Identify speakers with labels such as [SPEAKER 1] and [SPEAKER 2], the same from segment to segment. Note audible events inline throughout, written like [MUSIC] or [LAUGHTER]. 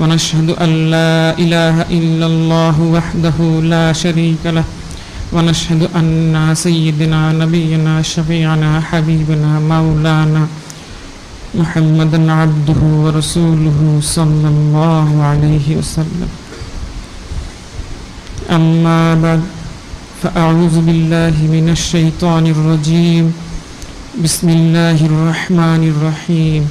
[SPEAKER 1] ونشهد أن لا إله إلا الله وحده لا شريك له. ونشهد أن سيدنا نبينا شفيعنا حبيبنا مولانا محمدا عبده ورسوله صلى الله عليه وسلم. أما بعد فأعوذ بالله من الشيطان الرجيم. بسم الله الرحمن الرحيم.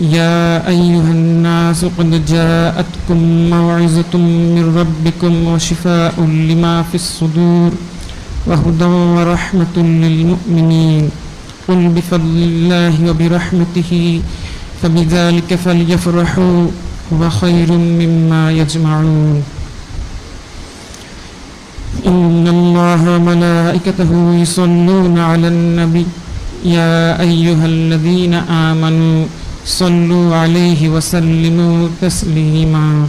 [SPEAKER 1] يا أيها الناس قد جاءتكم موعظة من ربكم وشفاء لما في الصدور وهدى ورحمة للمؤمنين. قل بفضل الله وبرحمته فبذلك فليفرحوا هو خير مما يجمعون. إن الله وملائكته يصلون على النبي. يا أيها الذين آمنوا صلوا عليه وسلموا تسليما.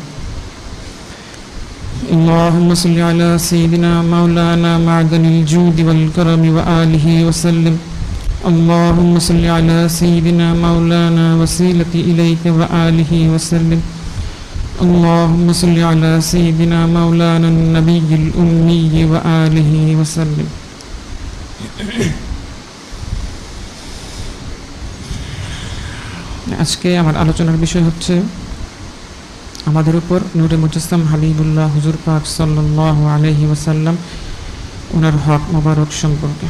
[SPEAKER 1] اللهم صل على سيدنا مولانا معدن الجود والكرم وآله وسلم. اللهم صل على سيدنا مولانا وسيلة إليك وآله وسلم. اللهم صل على سيدنا مولانا النبي الأمي وآله وسلم. আজকে আমার আলোচনার বিষয় হচ্ছে আমাদের উপর নুরে মুজাসসাম হাবিবুল্লাহ হুজুর পাক সাল্লাল্লাহু আলাইহি ওসাল্লাম ওনার হক মোবারক সম্পর্কে।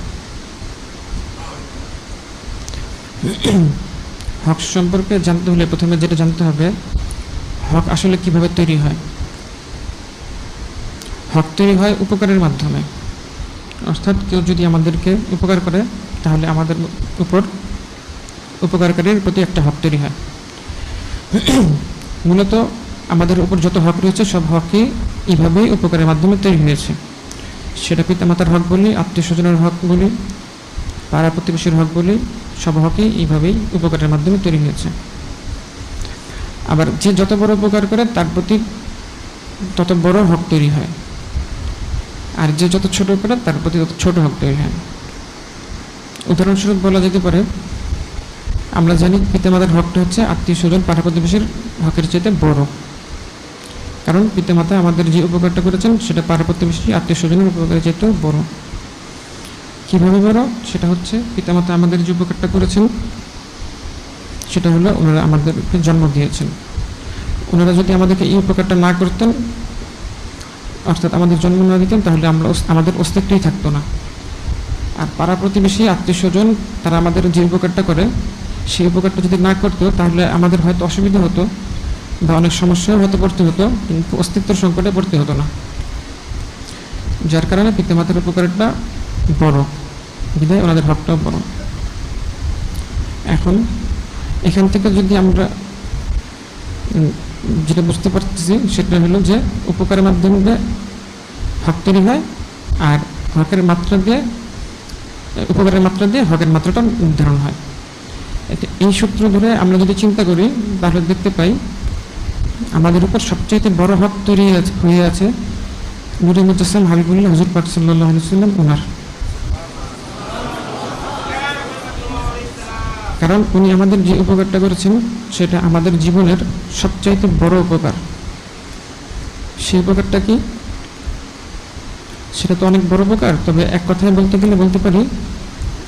[SPEAKER 1] হক সম্পর্কে জানতে হলে প্রথমে যেটা জানতে হবে, হক আসলে কীভাবে তৈরি হয়? হক তৈরি হয় উপকারের মাধ্যমে। অর্থাৎ কেউ যদি আমাদেরকে উপকার করে, তাহলে আমাদের উপর উপকারকারীর প্রতি একটা হক তৈরি হয়। [CLEARS THROAT] মূলত আমাদের উপর যত হক রয়েছে, সব হকই এইভাবেই উপকারের মাধ্যমে তৈরি হয়েছে। সেটা পিতামাতার হক বলি আত্মীয় স্বজনের হক বলি পাড়া প্রতিবেশীর হক বলি, সব হকই এইভাবেই উপকারের মাধ্যমে তৈরি হয়েছে। আবার যে যত বড় উপকার করে, তার প্রতি তত বড় হক তৈরি হয়। আর যে যত ছোট করে, তার প্রতি তত ছোট হক তৈরি হয়। উদাহরণস্বরূপ বলা যেতে পারে আমরা জানি পিতামাতার হকটা হচ্ছে আত্মীয় স্বজন পাঠা প্রতিবেশীর হকের চাইতে বড়। কারণ পিতামাতা আমাদের যে উপকারটা করেছেন, সেটা পাড়া প্রতিবেশী আত্মীয় স্বজনের উপকারের চাইতেও বড়। কীভাবে বড়? সেটা হচ্ছে পিতামাতা আমাদের যে উপকারটা করেছেন, সেটা হলো ওনারা আমাদেরকে জন্ম দিয়েছেন। ওনারা যদি আমাদেরকে এই উপকারটা না করতেন, অর্থাৎ আমাদের জন্ম না দিতেন, তাহলে আমরা আমাদের অস্তিত্বই থাকতো না। আর পাড়া প্রতিবেশী আত্মীয় স্বজন, তারা আমাদের যে উপকারটা করে সেই উপকারটা যদি না করতো, তাহলে আমাদের হয়তো অসুবিধা হতো বা অনেক সমস্যাও হয়তো পড়তে হতো, কিন্তু অস্তিত্ব সংকটে পড়তে হতো না। যার কারণে পিতামাতার উপকারটা বড় বিদায় ওনাদের হকটাও বড়। এখন এখান থেকে যদি আমরা যেটা বুঝতে পারতেছি, সেটা হলো যে উপকারের মাধ্যমে হক তৈরি হয় আর হকের মাত্রা দিয়ে, উপকারের মাত্রা দিয়ে হকের মাত্রাটা নির্ধারণ হয়। এই সূত্র ধরে আমরা যদি চিন্তা করি, তাহলে দেখতে পাই, আমাদের উপর সবচাইতে বড় হক তৈরি হয়ে আছে নুরে মুজাসম হাবিবুল্লাহ, হজুর পাক সাল্লাহ সাল্লাম ওনার। কারণ উনি আমাদের যে উপকারটা করেছেন, সেটা আমাদের জীবনের সবচাইতে বড় উপকার। সেই উপকারটা কি? সেটা তো অনেক বড় উপকার, তবে এক কথায় বলতে গেলে বলতে পারি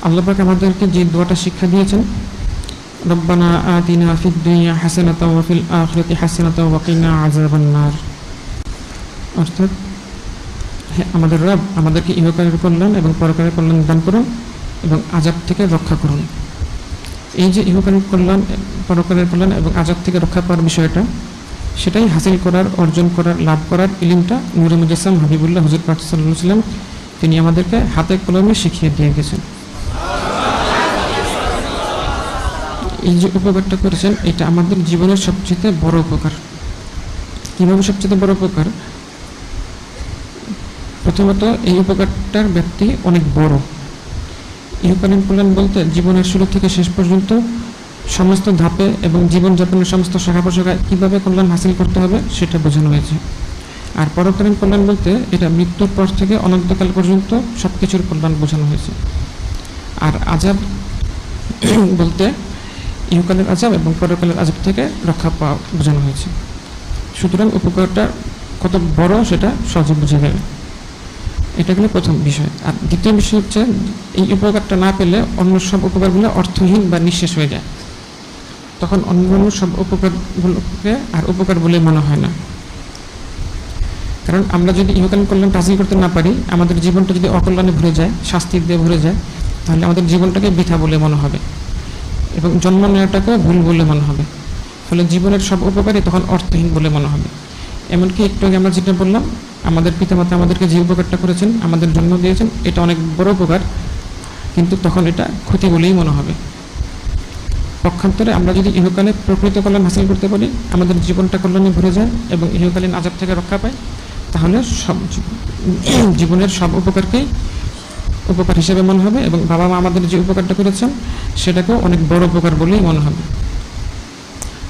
[SPEAKER 1] আল্লাপাক আমাদেরকে যে দোয়াটা শিক্ষা দিয়েছেন ফিদ দুনিয়া হাসানাতা ওয়া ফিল আখিরাতি হাসানাতা ওয়া কিনা আযাবান নার অর্থাৎ আমাদের রব, আমাদেরকে ইহকালের কল্যাণ এবং পরকালের কল্যাণ দান করুন এবং আজাব থেকে রক্ষা করুন। এই যে ইহকালের কল্যাণ পরকালের কল্যাণ এবং আজাব থেকে রক্ষা পাওয়ার বিষয়টা, সেটাই হাসিল করার, অর্জন করার, লাভ করার ইলিমটা নুরে মুজাসম হাবিবুল্লাহ হজুর পাক সাল্লাহ সাল্লাম তিনি আমাদেরকে হাতে কলমে শিখিয়ে দিয়ে গেছেন। এই যে উপকারটা করেছেন, এটা আমাদের জীবনের সবচেয়ে বড় উপকার। কীভাবে সবচেয়ে বড় উপকার? প্রথমত, এই উপকারটার ব্যক্তি অনেক বড়। ইহকালীন কল্যাণ বলতে, জীবনের শুরু থেকে শেষ পর্যন্ত সমস্ত ধাপে এবং জীবনযাপনের সমস্ত শাখা প্রশাখায় কীভাবে কল্যাণ হাসিল করতে হবে, সেটা বোঝানো হয়েছে। আর পরকালীন কল্যাণ বলতে, এটা মৃত্যুর পর থেকে অনন্তকাল পর্যন্ত সব কিছুর কল্যাণ বোঝানো হয়েছে। আর আজাব বলতে ইহকালের আজাব এবং পরকালের আজাব থেকে রক্ষা পাওয়া বোঝানো হয়েছে। সুতরাং উপকারটা কত বড় সেটা সহজে বুঝে যাবে এটা হলো প্রথম বিষয়। আর দ্বিতীয় বিষয় হচ্ছে, এই উপকারটা না পেলে অন্য সব উপকারগুলো অর্থহীন বা নিঃশেষ হয়ে যায়। তখন অন্য অন্য সব উপকারগুলোকে আর উপকার বলে মনে হয় না। কারণ আমরা যদি ইহকালীন কল্যাণ হাসিল করতে না পারি, আমাদের জীবনটা যদি অকল্যাণে ভরে যায় শাস্তি দিয়ে ভরে যায়, তাহলে আমাদের জীবনটাকে বৃথা বলে মনে হবে। এবং জন্ম নেওয়াটাকেও ভুল বলে মনে হবে। ফলে জীবনের সব উপকারই তখন অর্থহীন বলে মনে হবে। এমনকি একটু আগে আমরা যেটা বললাম, আমাদের পিতামাতা আমাদেরকে যে উপকারটা করেছেন, আমাদের জন্ম দিয়েছেন, এটা অনেক বড় উপকার। কিন্তু তখন এটা ক্ষতি বলেই মনে হবে। পক্ষান্তরে আমরা যদি ইহকালে প্রকৃত কল্যাণ হাসিল করতে পারি, আমাদের জীবনটা কল্যাণে ভরে যায় এবং ইহকালীন আজাব থেকে রক্ষা পাই তাহলে সব জীবনের সব উপকারকেই উপকার হিসেবে মনে হবে এবং বাবা মা আমাদের যে উপকারটা করেছেন, সেটাকেও অনেক বড় উপকার বলেই মনে হবে।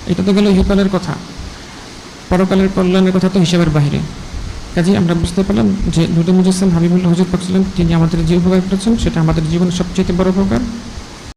[SPEAKER 1] এটা তো গেল ইহকালের কথা। পরকালের কল্যাণের কথা তো হিসাবের বাইরে। কাজে আমরা বুঝতে পারলাম যে নুরুল মুজাসম হাবিবুল্লাহ হজুর পাকছিলেন তিনি আমাদের যে উপকার করেছেন, সেটা আমাদের জীবনের সবচেয়ে বড় উপকার।